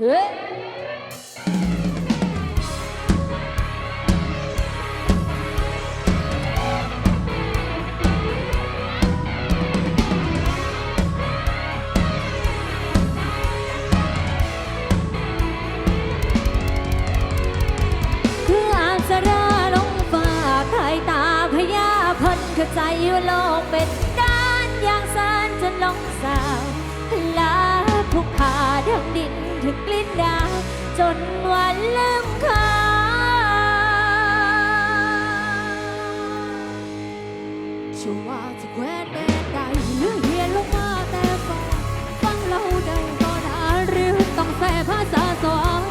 เฮ้ยคืออาสราลงฟ้าคายตาพญาพันเข้าใจว่าโลกเป็นด้านอย่างสารจนลงสาว จนวันลืมเขาชัวาจะแควนแดนใดหรือเฮียลงมาแต่ก่อนฟังเราได้ก็นาหรือต้องแส่ภาษาสอน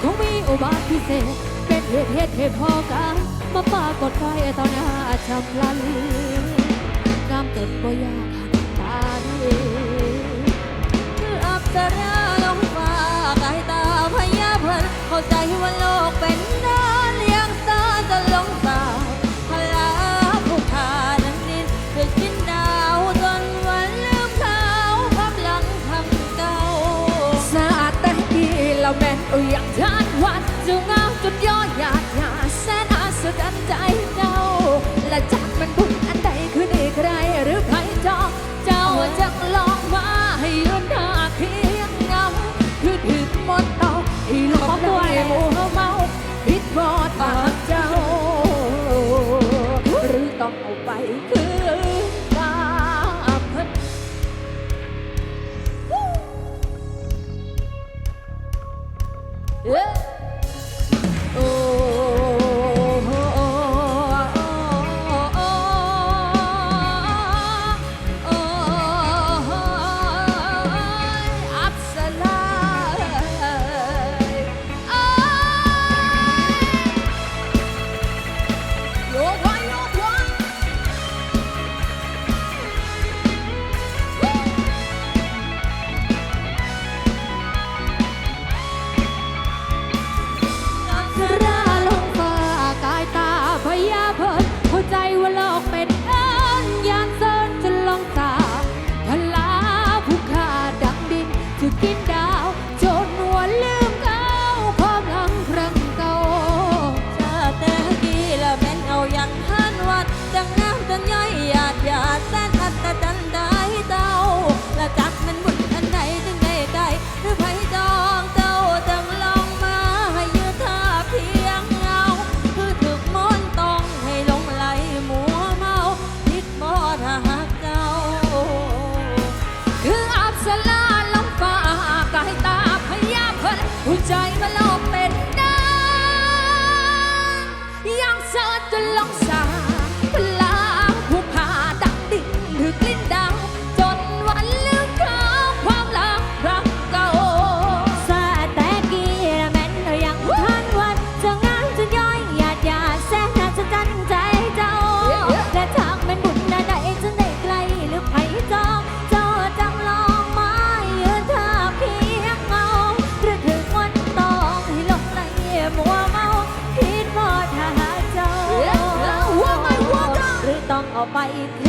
คงมีอุบายพิเศษ เป็นเหตุเหตุเหตุพอกันมาปากฏไฟตอนหน้าชำลันงามเต็มบ่อยากตาดี สาดแต่กี้เราแม่นอาอย่างทานวันจะงาจนย่อหยาดหยาแสนอาสดันใจเจ้า และจักมันบุญอันใดคือดีใครหรือใครจองเจ้าจะลองมาให้ยืนหน้าเคียงเงาคือถึงหมดเตาอีหลอกได้หมูเมาพิดบอดปากเจ้า หรือต้องเอาไปคือ เมันโลกเป็นน้ำยังเสิร์ชจนลงสา Pai.